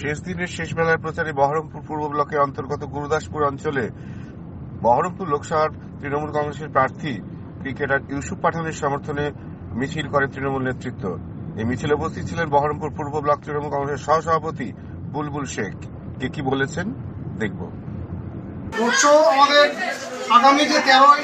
শেষ দিনের শেষ বেলার প্রচারে বহরমপুর পূর্ব ব্লকের অন্তর্গত গুরুদাসপুর অঞ্চলে বহরমপুর লোকসভার তৃণমূল কংগ্রেসের প্রার্থী ক্রিকেটার ইউসুফ পাঠানের সমর্থনে মিছিল করে তৃণমূল নেতৃত্ব। এই মিছিলে উপস্থিত ছিলেন বহরমপুর পূর্ব ব্লক তৃণমূল কংগ্রেসের সহসভাপতি বুলবুল শেখ। কে কি বলেছেন দেখব। আগামী যে তেরোই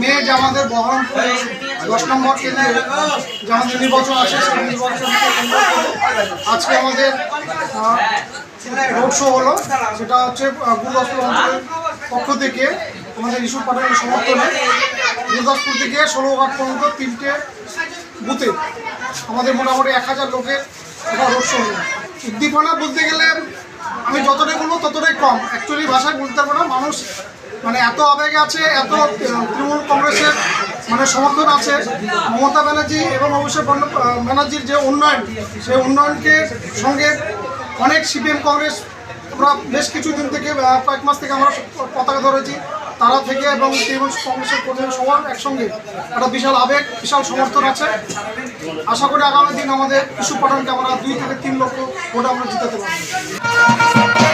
মে যে আমাদের বহরমপুর দশ নম্বর কেন্দ্রে যে আমাদের নির্বাচন আছে সেই নির্বাচনকে আজকে আমাদের রোড শো হলো। সেটা হচ্ছে গুরুদাসপুর অঞ্চলের পক্ষ থেকে আমাদের ইস্যু পাঠানোর সমর্থনে। গুরুদাসপুর থেকে ষোলো ঘাট পর্যন্ত তিনটে বুথে আমাদের মোটামুটি এক হাজার লোকের একটা রোড শো হলো। উদ্দীপনা বলতে গেলে, আমি যতটাই বলব ততটাই কম। অ্যাকচুয়ালি ভাষায় বলতে পারব না। মানুষ মানে এত আবেগে আছে, এত মানে সমর্থন আছে মমতা ব্যানার্জি এবং বন্দ- ব্যানার্জির যে উন্নয়ন, সেই উন্নয়নকে সঙ্গে অনেক সিপিএম কংগ্রেস আমরা বেশ কিছুদিন থেকে কয়েক মাস থেকে আমরা পতাকা ধরেছি। তারা থেকে এবং তৃণমূল কংগ্রেসের প্রধান সবার একসঙ্গে একটা বিশাল আবেগ, বিশাল সমর্থন আছে। আশা করি আগামী দিন আমাদের ইস্যু পাঠানকে আমরা দুই থেকে তিন লক্ষ ভোট আমরা জিতাতে পারব।